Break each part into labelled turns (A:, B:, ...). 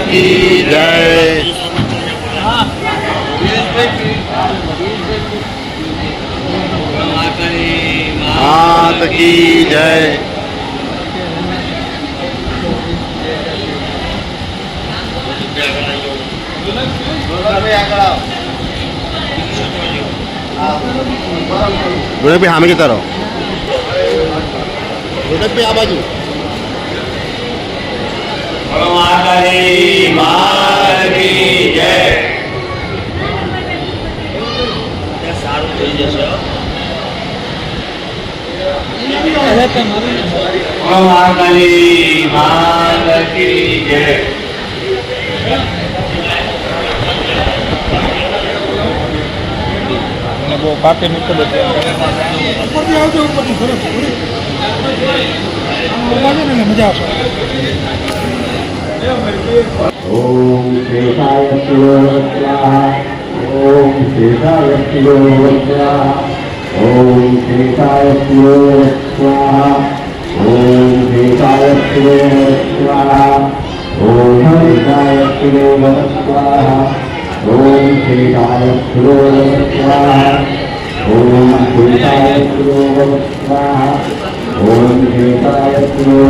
A: की जय। मात की जय। गुलाबी हामी के
B: तरह મહાકાલી માલકી જય
C: બહુ પાપે નીકળે છે ઉપરથી આવજો ઉપરથી સરસ મજા આવશે
D: ఓం శేషాయత్తిలో ఓం శేషాయత్తిలో ఓం శేషాయత్తిలో ఓం శేషాయత్తిలో ఓం శేషాయత్తిలో ఓం శేషాయత్తిలో ఓం శేషాయత్తిలో ఓం శేషాయత్తిలో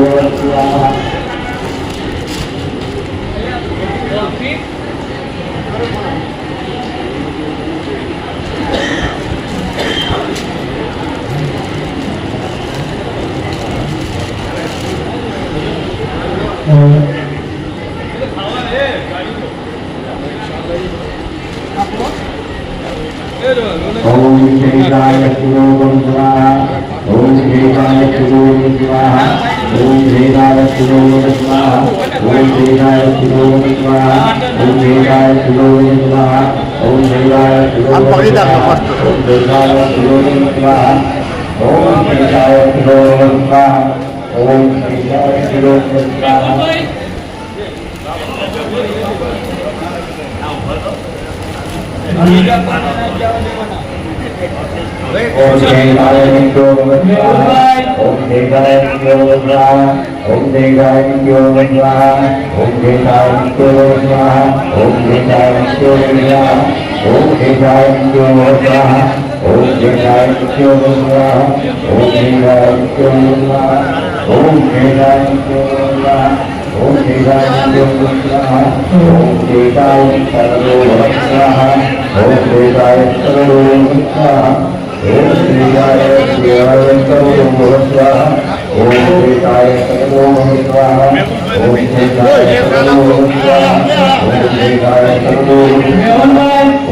D: I'm already done the first Om Shri Narayana Om Shri Narayana ओम शेषाय शिवोस्वाहा ओम देवाय नित्यो स्वाहा ओम देवाय नित्यो स्वाहा ओम देवाय नित्यो स्वाहा ओम देवाय नित्यो स्वाहा ओम देवाय नित्यो स्वाहा ओम देवाय नित्यो स्वाहा ओम देवाय नित्यो स्वाहा ओम देवाय नित्यो स्वाहा ओम देवाय नित्यो स्वाहा ओम देवाय नित्यो स्वाहा ओम देवाय सर्वो स्वाहा ओम देवाय सर्वो स्वाहा ओम देवाय देवाय सर्वो स्वाहा ओम त्रिकाय तत्वो हित्वा ओम त्रिकाय तत्वो हित्वा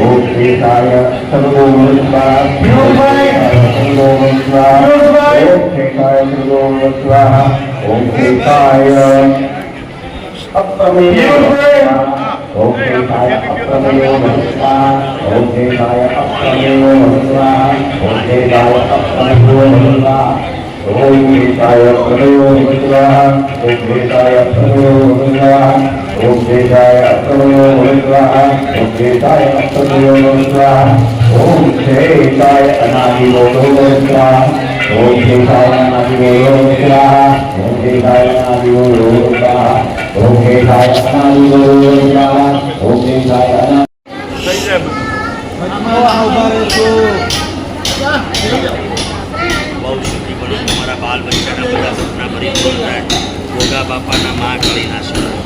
D: ओम त्रिकाय तत्वो ओम त्रिकाय तत्वो हित्वा ओम त्रिकाय तत्वो हित्वा ओम त्रिकाय ॐ देशाय प्रणयो मित्राः ॐ देशाय प्रणयो मित्राः ॐ देशाय प्रणयो मित्राः ॐ देशाय प्रणयो मित्राः ॐ शेषाय अनादिवोधो मित्राः ॐ शेषाय अनादिवोधो मित्राः ॐ शेषाय अनादिवोधो मित्राः ॐ शेषाय अनादिवोधो मित्राः ॐ शेषाय
B: अनादिवोधो मित्राः બનો તમારા બાલ બચ્ચાના બધા સપના પરિપૂર્ણ થાય ગોગા બાપાના મા કાળીના આશીર્વાદ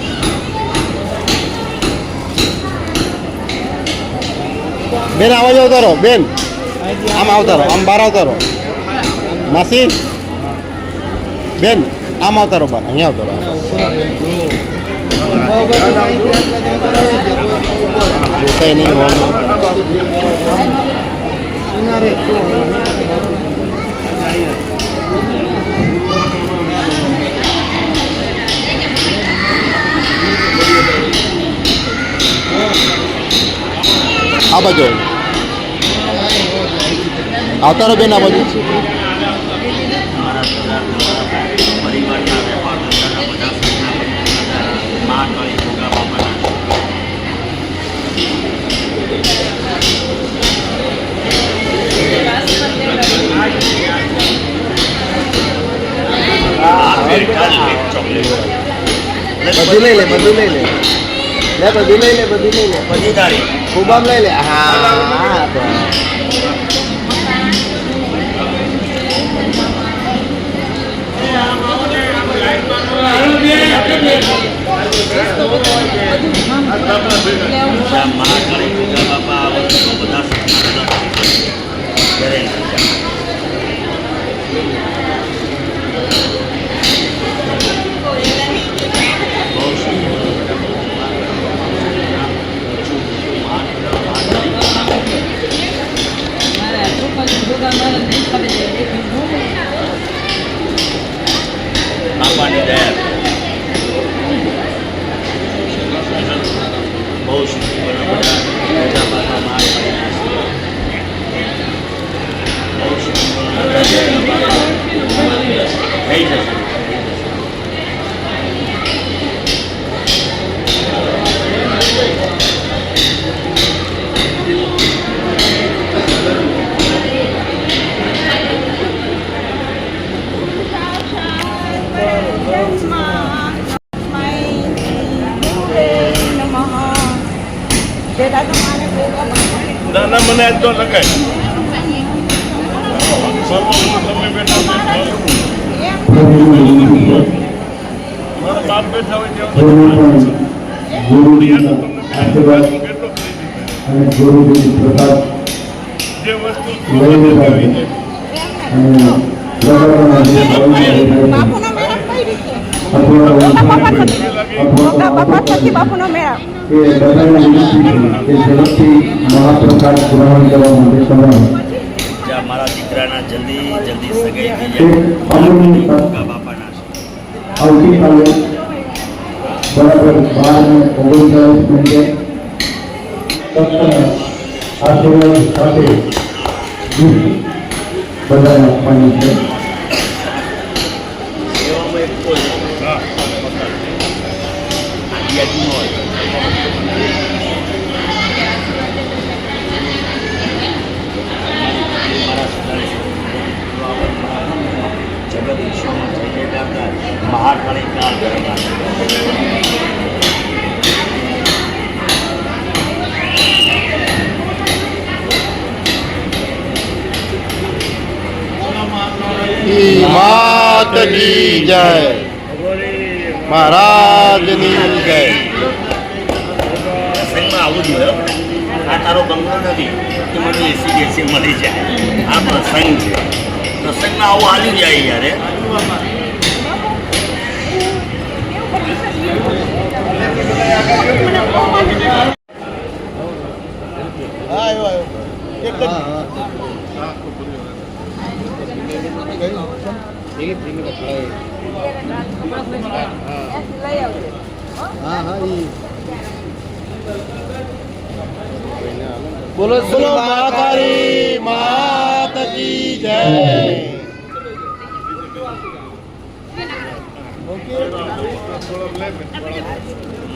A: બેન આવાજ આવતા રહો બેન આમ આવતા રહો આમ બહાર આવતા રહો માસી બેન આમ આવતા રહો બહાર અહીંયા આવતા રહો જોતાય નહીં આ બાજુ આવતા રહો બેન આ બાજુ
B: બધું
A: લઈ લે બધું લઈ લે બધું લઈ લે બધું લઈ લે
B: બધી તારીખ
A: ખૂબ આમ લઈ લે હા હા.
B: જ્યાં મહાકાળી પૂજા બાપા આવે તો બધા Apa nih, Der?
C: ના ના મને આજ તો લગાય. તમે બેઠા મારા બાપ બેઠા હોય જે વસ્તુ
D: લઈને જાય છે. અને પ્રસાદના જે ભાવના દેખાય છે, અથવા અથવા
E: બાપા થકી બાપુનો મેળા
D: એ બધાને વિનંતી છે કે ઝડપથી મહાપ્રસાદ ગ્રહણ કરવા માટે સમય
B: જ્યાં મારા દીકરાના જલ્દી જલ્દી સગાઈ થઈ
D: એક
B: જાય
D: અમૂલ્ય
B: ગંગા બાપાના છે
D: આવતીકાલે બરાબર બાર ને ઓગણચાલીસ મિનિટે સત્સંગ આશીર્વાદ સાથે ગીત બધાને આપવાની છે
A: मात की जय। महाराज की
B: जय। આવું જોઈએ. આ તારો બંગલો નથી. કે મને એસી બેસી મળી જાય. આ પ્રસંગ છે. પ્રસંગમાં આવું આવી જાય યારે
A: હા? હા હા ઈ. બોલો બોલો માતારી માત કી જય.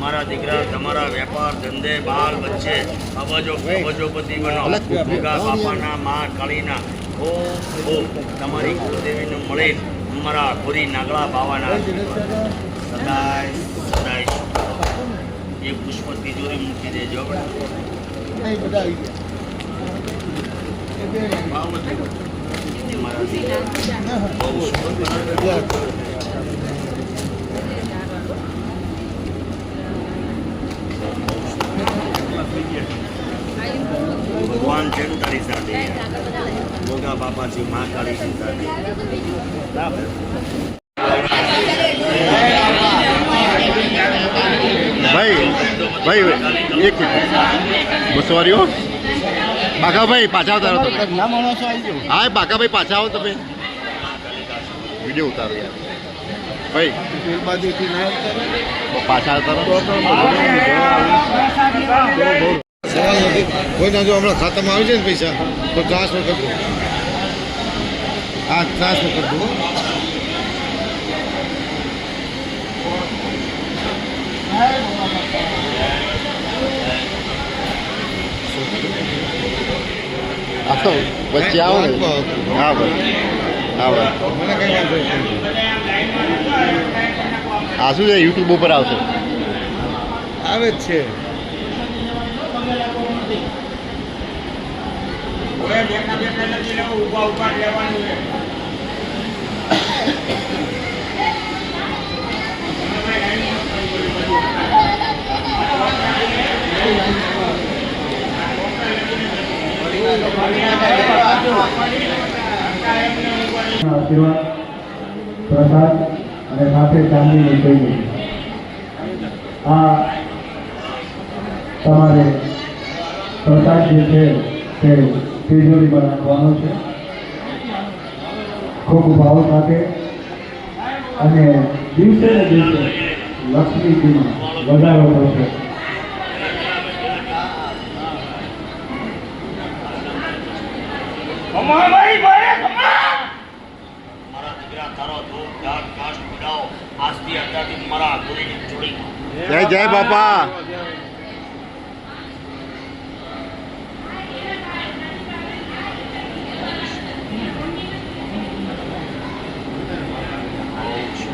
B: મારા દીકરા તમારા વેપાર ધંધે બાલ વચ્ચે અબજો અબજોપતિ બનો.
A: અલગ
B: દુર્ગા બાપાના મા કાળીના. ઓ ઓ તમારી કુળદેવીને મળે અમારા ખોરી નાગડા બાવાના સદાય સદાય એ પુષ્પ તિજોરી મૂકી દેજો.
A: નહીં બધા આવી ગયા
B: મારા દીકરા બહુ સુંદર ભગવાન છે ને તારી સાથે દુર્ગા બાપા છે મા કાળી છે સાથે બરાબર
A: ભાઈ એક બસવારીઓ બાકાભાઈ પાછા ઉતારો તમે. હા બાકાભાઈ પાછા આવો તમે. વીડિયો ઉતારો યાર. ભાઈ પાછા ઉતારો કોઈ જો હમણાં ખાતામાં આવી જાય ને પૈસા તો ટ્રાન્સફર કરી દો. હા ટ્રાન્સફર કરી દો. આ તો વચ્ચે આવો ને હા ભાઈ હા ભાઈ આ શું છે યુટ્યુબ ઉપર આવશે
C: આવે જ છે.
E: આશીર્વાદ, પ્રસાદ અને સાથે ચાંદીની કઈ આ તમારે પ્રસાદ જે છે તે તિજોરીમાં રાખવાનો છે. ખૂબ ભાવ સાથે અને દિવસે ને દિવસે લક્ષ્મીજીમાં વધારો થશે.
B: મારા દીકરા તારો ધૂપ ધાટ કાશ પીડાઓ આજથી અત્યારથી મારા ગુરુની જોડી
A: જય જય બાપા!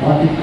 E: બાકી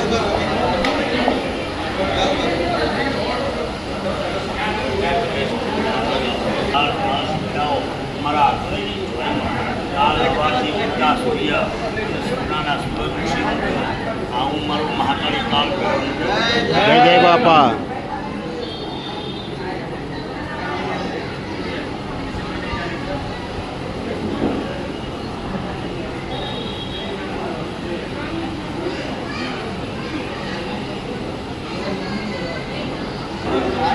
A: Obrigado.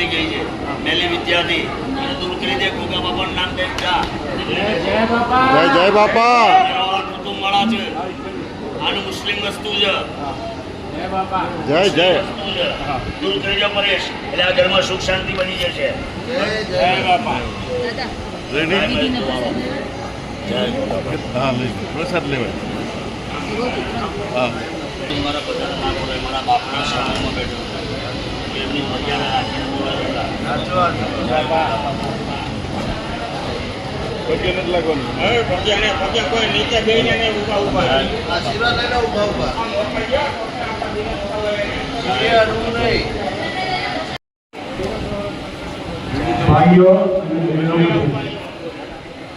B: મળી ગઈ છે. પહેલી વિદ્યાર્થી એને દૂર કરી દે ગોગા બાપાનું નામ દે જા.
F: જય બાપા
A: જય જય બાપા
B: ઘરવાળા કુટુંબવાળા છે. આનું મુસ્લિમ વસ્તુ છે.
F: જય
A: જય. જય
B: દૂર કરી દો પરેશ. એટલે આ ઘરમાં સુખ શાંતિ બની જશે.
F: જય બાપા.
C: હા પ્રસાદ લેવાય. હા.
B: મારા બધા મારા બાપના શરણમાં બેઠો એમની મર્યાદા રાખીને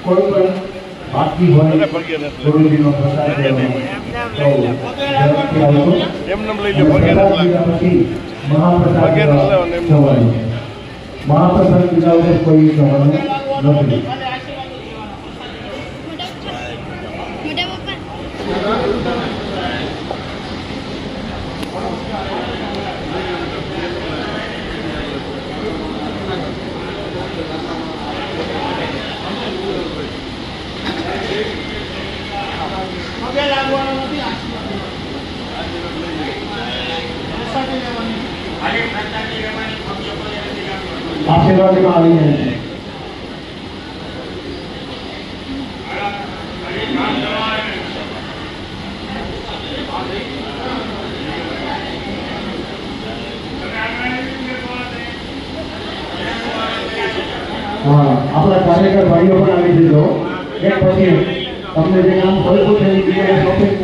F: કોઈ
E: પણ બાકી હોય ગુરુજીનો પ્રસાદ લેવાનો તો ઝડપથી આવજો.
C: એમ નામ લઈ લો
E: પછી મહાપ્રસાદ
C: પગે નથી લેવાનું, એમ
E: જવાનું છે. મહાપ્રસાદ લીધા વગર કોઈ જવાનું નથી
G: મોટા પપ્પા
F: પગે લાગવાનું
E: આશીર્વાદમાં આવી જાય છે હા આપણા કાર્યકર ભાઈઓ પણ આવી જજો એક પછી એક. તમને જે કામ કરવું છે એ જગ્યાએ શોપિંગ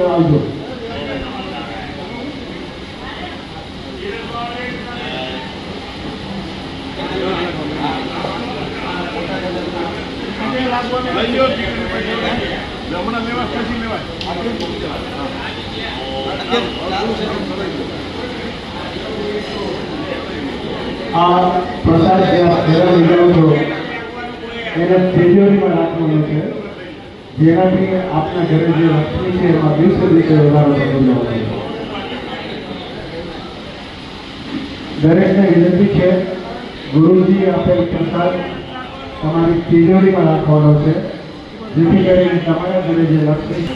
E: આવજો
F: પગે
C: લઈ લો ટિકિટ પછી હમણાં લેવા પછી લેવાય
E: આ પ્રસાદ જે આપ ઘરે લઈ જાઓ છો એને તિજોરીમાં રાખવાનો છે જેનાથી આપના ઘરે જે લક્ષ્મી છે એમાં દિવસે દિવસે વધારો થતો જવાનો છે દરેકને વિનંતી છે ગુરુજી આપેલ પ્રસાદ તમારી તિજોરીમાં રાખવાનો છે જેથી કરીને તમારા ઘરે જે લક્ષ્મી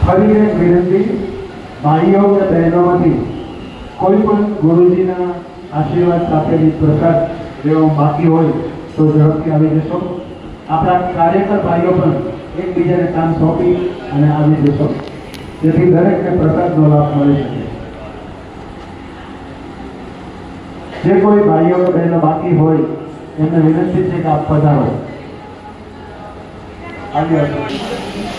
E: ફરી એક વિનંતી ભાઈઓ કે બહેનોમાંથી કોઈ પણ ગુરુજીના આશીર્વાદ સાથેની પ્રસાદ લેવો બાકી હોય, તો ઝડપથી આવી જશો. આપણા કાર્યકર ભાઈઓ પણ એકબીજાને કામ સોંપી અને આવી જશો. જેથી દરેકને પ્રસાદનો લાભ મળી શકે. જે કોઈ ભાઈઓ બહેનો બાકી હોય, એમને વિનંતી છે કે આપ પધારો. આવી આવશો
B: આ